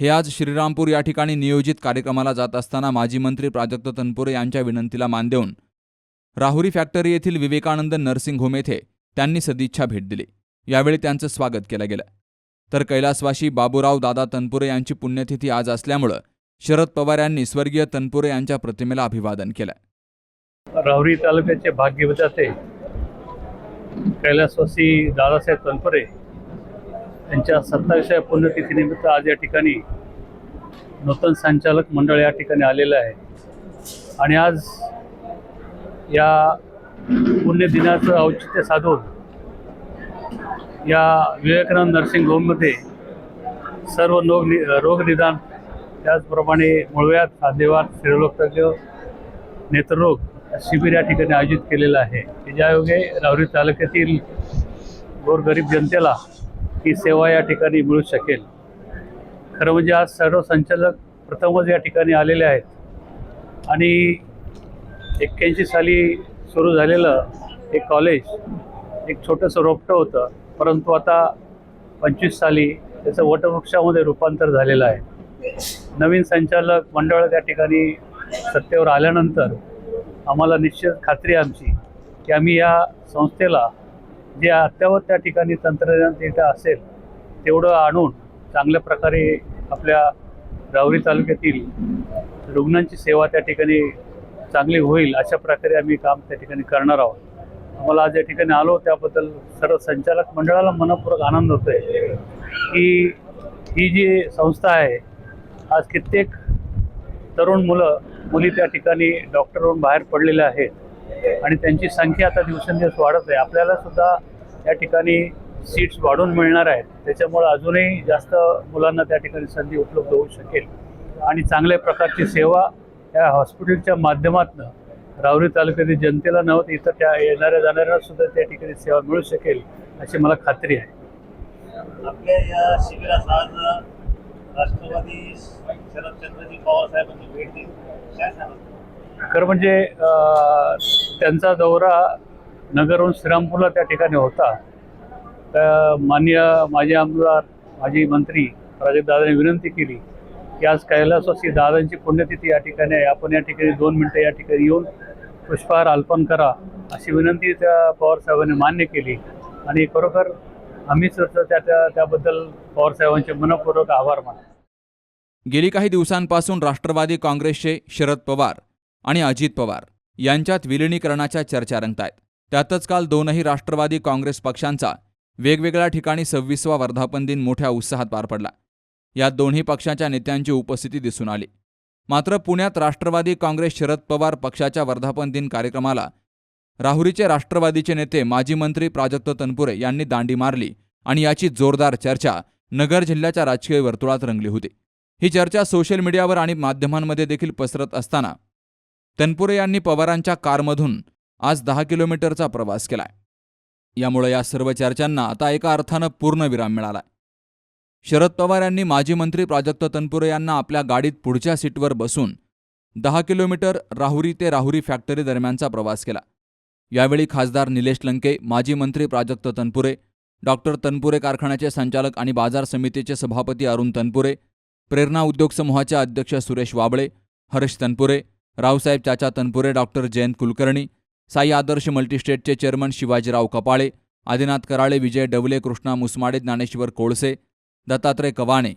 हे आज श्रीरामपूर या ठिकाणी नियोजित कार्यक्रमाला जात असताना माजी मंत्री प्राजक्त तनपुरे यांच्या विनंतीला मान देऊन राहुरी फॅक्टरी येथील विवेकानंद नर्सिंग होम येथे त्यांनी सदिच्छा भेट दिली. यावेळी त्यांचं स्वागत केलं गेलं. तर कैलासवाशी बाबूराव दादा तनपुरे यांची पुण्यतिथी आज असल्यामुळं शरद पवार यांनी स्वर्गीय तनपुरे यांच्या प्रतिमेला अभिवादन केलं. राहुरी तालुक्याचे भाग्यविधाते कैलासवासी दादासाहेब तनपुरे यांच्या सत्तावीसाव्या पुण्यतिथीनिमित्त आज या ठिकाणी नूतन संचालक मंडळ या ठिकाणी आलेलं आहे. आणि आज या पुण्यदिनाचं औचित्य साधून या विवेकानंद नर्सिंग होममध्ये सर्व रोग नि रोगनिदान त्याचप्रमाणे मुळव्यात खाद्यवाद स्त्रीरोगतज्ञ नेत्ररोग शिबिर या ठिकाणी आयोजित केलेलं आहे. की ज्यायोगे राहुरी तालुक्यातील गोरगरीब जनतेला ही सेवा या ठिकाणी मिळू शकेल. खरं म्हणजे आज सर्व संचालक प्रथमच या ठिकाणी आलेले आहेत. आणि एक्क्याऐंशी साली सुरू झालेलं एक कॉलेज एक छोटंसं रोपटं होतं. परंतु आता पंचवीस साली त्याचं वटवृक्षामध्ये रूपांतर झालेलं आहे. नवीन संचालक मंडळ त्या ठिकाणी सत्तेवर आल्यानंतर आम्हाला निश्चित खात्री आमची की आम्ही या संस्थेला जे अत्यावत त्या ठिकाणी तंत्रज्ञान तिथं असेल तेवढं आणून चांगल्या प्रकारे आपल्या रावरी तालुक्यातील रुग्णांची सेवा त्या ठिकाणी चांगली होईल अशा प्रकारे आम्ही काम त्या ठिकाणी करणार आहोत. आम्हाला आज या ठिकाणी आलो त्याबद्दल सर्व संचालक मंडळाला मनपूर्वक आनंद होतोय की ही जी संस्था आहे आज कित्येक तरुण मुलं मुली त्या ठिकाणी डॉक्टरवरून बाहेर पडलेल्या आहेत आणि त्यांची संख्या आता दिवसेंदिवस वाढत आहे. आपल्याला सुद्धा या ठिकाणी सीट्स वाढून मिळणार आहेत. त्याच्यामुळं अजूनही जास्त मुलांना त्या ठिकाणी संधी उपलब्ध होऊ शकेल. आणि चांगल्या प्रकारची सेवा या हॉस्पिटलच्या माध्यमातून राहुरी तालुक्यातील जनतेला नव्हतं इथं त्या येणाऱ्या जाणाऱ्यांना सुद्धा त्या ठिकाणी सेवा मिळू शकेल अशी मला खात्री आहे. आपल्या या शिबिरात आज राष्ट्रवादी शरदचंद्रजी पवार साहेबांची भेट दिली. खरं म्हणजे त्यांचा दौरा नगरहून श्रीरामपूरला त्या ठिकाणी होता. तर मान्य माजी आमदार माजी मंत्री दादांनी विनंती केली की आज कैलासवासी दादांची पुण्यतिथी या ठिकाणी आहे. आपण या ठिकाणी दोन मिनटं या ठिकाणी येऊन पुष्पहार अर्पण करा अशी विनंती त्या पवारसाहेबांनी मान्य केली. आणि खरोखर आम्ही त्या त्या त्याबद्दल पवारसाहेबांचे मनपूर्वक आभार मानतो. गेली काही दिवसांपासून राष्ट्रवादी काँग्रेसचे शरद पवार आणि अजित पवार यांच्यात विलिनीकरणाच्या चर्चा रंगतायत. त्यातच काल दोनही राष्ट्रवादी काँग्रेस पक्षांचा वेगवेगळ्या ठिकाणी सव्वीसवा वर्धापन दिन मोठ्या उत्साहात पार पडला. यात दोन्ही पक्षाच्या नेत्यांची उपस्थिती दिसून आली. मात्र पुण्यात राष्ट्रवादी काँग्रेस शरद पवार पक्षाच्या वर्धापन दिन कार्यक्रमाला राहुरीचे राष्ट्रवादीचे नेते माजी मंत्री प्राजक्त तनपुरे यांनी दांडी मारली आणि याची जोरदार चर्चा नगर जिल्ह्याच्या राजकीय वर्तुळात रंगली होती. ही चर्चा सोशल मीडियावर आणि माध्यमांमध्ये देखील पसरत असताना तनपुरे यांनी पवारांच्या कारमधून आज दहा किलोमीटरचा प्रवास केलाय. यामुळे या सर्व चर्चांना आता एका अर्थानं पूर्णविराम मिळालाय. शरद पवार यांनी माजी मंत्री प्राजक्त तनपुरे यांना आपल्या गाडीत पुढच्या सीटवर बसून दहा किलोमीटर राहुरी ते राहुरी फॅक्टरी दरम्यानचा प्रवास केला. यावेळी खासदार निलेश लंके माजी मंत्री प्राजक्त तनपुरे डॉक्टर तनपुरे कारखान्याचे संचालक आणि बाजार समितीचे सभापती अरुण तनपुरे प्रेरणा उद्योग समूहाचे अध्यक्ष सुरेश वाबळे हर्ष तनपुरे रावसाहेब चाचा तनपुरे डॉक्टर जयंत कुलकर्णी साई आदर्श मल्टीस्टेटचे चेअरमन शिवाजीराव कपाळे आदिनाथ कराळे विजय डवले कृष्णा मुसमाडे ज्ञानेश्वर कोळसे दत्तात्रय कवाणे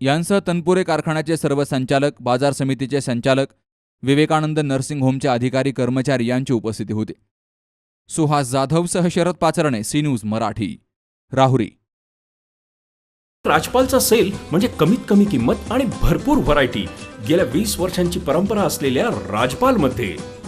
यांसह तनपुरे कारखान्याचे सर्व संचालक बाजार समितीचे संचालक विवेकानंद नर्सिंग होमचे अधिकारी कर्मचारी यांची उपस्थिती होती. सुहास जाधवसह शरद पाचरणे सी न्यूज मराठी राहुरी. राजपालचा सेल म्हणजे कमीत कमी किंमत आणि भरपूर व्हरायटी गेल्या वीस वर्षांची परंपरा असलेल्या राजपालमध्ये